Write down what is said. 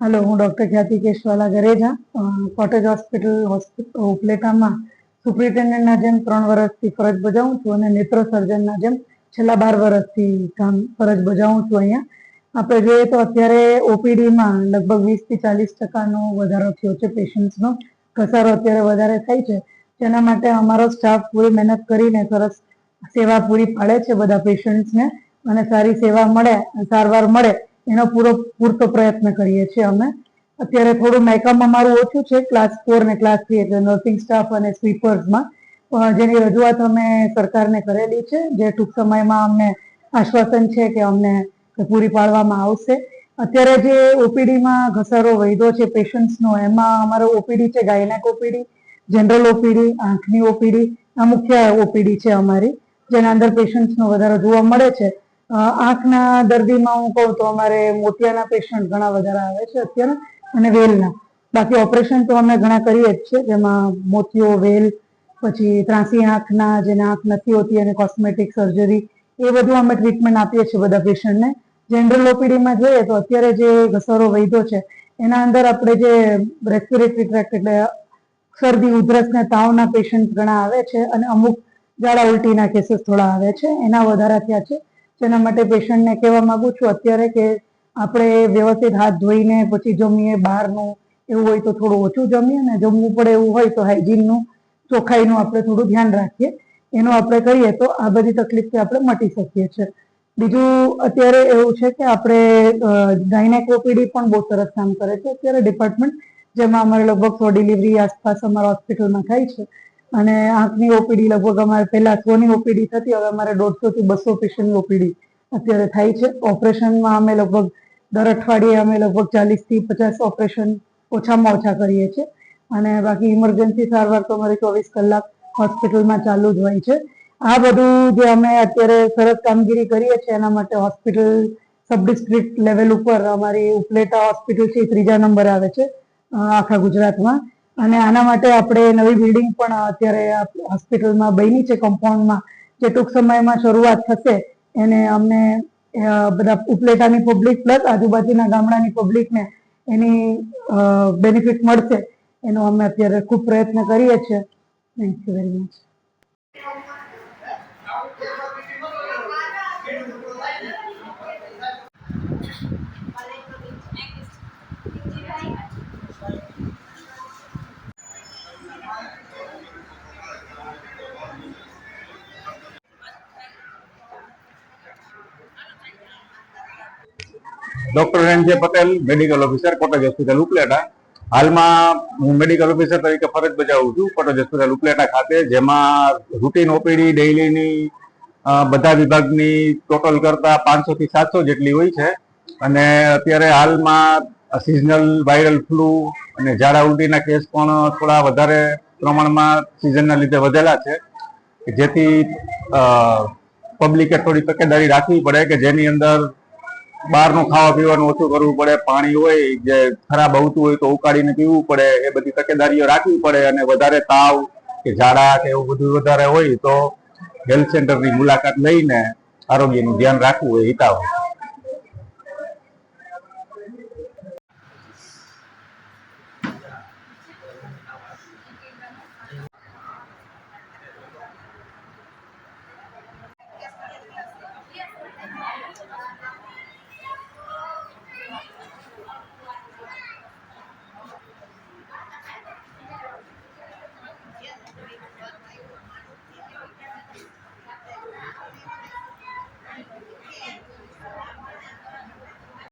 Hello, હું doctor Khyati Keshwala Gareja cottage hospital hospital ઉપલેટામાં સુપ્રિન્ટેન્ડન્ટના જેમ ત્રણ વર્ષથી ફરજ બજાવું છું અને નેત્ર સર્જનના જેમ છેલ્લા બાર વર્ષથી કામ ફરજ બજાવું છું અહીંયા. આપણે જોઈએ તો અત્યારે ઓપીડીમાં લગભગ વીસથી ચાલીસ ટકાનો વધારો થયો છે પેશન્ટ્સનો. ઘસારો અત્યારે વધારે થાય છે. જેના માટે અમારો સ્ટાફ પૂરી મહેનત કરીને સરસ સેવા પૂરી પાડે છે બધા પેશન્ટ્સને. અને સારી સેવા મળે, સારવાર મળે એનો પૂરો, પૂરતો પ્રયત્ન કરીએ છીએ અમે. અત્યારે થોડું મેકઅપ અમારું ઓછું છે ક્લાસ ફોર ને ક્લાસ થ્રી એટલે નર્સિંગ સ્ટાફ અને સ્વીપર્સમાં જેની રજૂઆત અમે સરકારને કરેલી છે, જે ટૂંક સમયમાં અમને આશ્વાસન છે કે અમને પૂરી પાડવામાં આવશે. અત્યારે જે ઓપીડીમાં ઘસારો વૈધો છે પેશન્ટ્સનો, એમાં અમારો ઓપીડી છે, ગાયનેક ઓપીડી, જનરલ ઓપીડી, આંખની ઓપીડી, આ મુખ્ય ઓપીડી છે અમારી, જેના અંદર પેશન્ટ્સનો વધારો જોવા મળે છે. આંખના દર્દીમાં હું કહું તો અમારે મોતિયાના પેશન્ટ ઘણા વધારે આવે છે અત્યારે અને વેલના. બાકી ઓપરેશન તો અમે ઘણા કરીએ જ છે જેમાં મોતિયો વેલ, પછી ત્રાંસી આંખના, જેને આંખ નથી હોતી અને કોસ્મેટિક સર્જરી એ બધું અમે ટ્રીટમેન્ટ આપીએ છીએ બધા પેશન્ટને જનરલ ઓપીડીમાં જોઈએ તો અત્યારે જે ઘસારો વૈધો છે, એના અંદર આપણે જે રેસ્પિરેટરી ટ્રેક એટલે શરદી, ઉધરસ ને તાવના પેશન્ટ ઘણા આવે છે અને અમુક ઝાડા ઉલટીના કેસીસ થોડા આવે છે. એના વધારા થયા છે. જેના માટે પેશન્ટને કહેવા માંગુ છું અત્યારે કે આપણે વ્યવસ્થિત હાથ ધોઈને પછી જમીએ બહારનું, એવું હોય તો થોડું ઓછું જમીએ અને જમવું પડે એવું હોય તો હાઇજીનનું, ચોખ્ખાઈનું આપણે થોડું ધ્યાન રાખીએ. એનું આપણે કરીએ તો આ બધી તકલીફથી આપણે મટી શકીએ છીએ. બીજું અત્યારે એવું છે કે આપણે ગાયનેક ઓપીડી પણ બહુ સરસ કામ કરે છે. અત્યારે ડિપાર્ટમેન્ટ જેમાં અમારે લગભગ સો ડિલિવરી આસપાસ અમારા હોસ્પિટલમાં થાય છે. અને આંખની ઓપીડી લગભગ અમારે પહેલા સોની ઓપીડી થતી, હવે અમારે દોઢસો થી બસો પેશન્ટની ઓપીડી અત્યારે થાય છે. ઓપરેશનમાં અમે લગભગ દર અઠવાડિયે અમે લગભગ ચાલીસથી પચાસ ઓપરેશન ઓછામાં ઓછા કરીએ છીએ. અને બાકી ઇમરજન્સી સારવાર તો અમારી ચોવીસ કલાક હોસ્પિટલમાં ચાલુ જ હોય છે. આ બધું જે અમે અત્યારે સરસ કામગીરી કરીએ છીએ, એના માટે હોસ્પિટલ સબ ડિસ્ટ્રિક્ટ લેવલ ઉપર અમારી ઉપલેટા હોસ્પિટલ છે ત્રીજા નંબર આવે છે આખા ગુજરાતમાં. અને આના માટે આપણે નવી બિલ્ડિંગ પણ અત્યારે હોસ્પિટલમાં બની છે કમ્પાઉન્ડમાં જે ટૂંક સમયમાં શરૂઆત થશે, એને અમને બધા ઉપલેટાની પબ્લિક પ્લસ આજુબાજુના ગામડાની પબ્લિકને એની બેનિફિટ મળશે. એનો અમે અત્યારે ખૂબ પ્રયત્ન કરીએ છીએ. Thank you very much doctor Ranjay Patel medical officer cottage hospital Upleta હાલમાં હું મેડિકલ ઓફિસર તરીકે ફરજ બજાવું છું કોટેજ હોસ્પિટલ ઉપલેટા ખાતે, જેમાં રૂટીન ઓપીડી ડેઇલીની બધા વિભાગની ટોટલ કરતા પાંચસો થી સાતસો જેટલી હોય છે. અને અત્યારે હાલમાં સિઝનલ વાયરલ ફ્લૂ અને ઝાડા ઉલટીના કેસ પણ થોડા વધારે પ્રમાણમાં સિઝનના લીધે વધેલા છે. જેથી પબ્લિકે થોડી તકેદારી રાખવી પડે કે જેની અંદર બહારનું ખાવા પીવાનું ઓછું કરવું પડે, પાણી હોય, જે ખરાબ આવતું હોય તો ઉકાળીને પીવું પડે, એ બધી તકેદારીઓ રાખવી પડે અને વધારે તાવ કે ઝાડા કે એવું બધું વધારે હોય તો હેલ્થ સેન્ટરની મુલાકાત લઈને આરોગ્યનું ધ્યાન રાખવું એ હિતાવ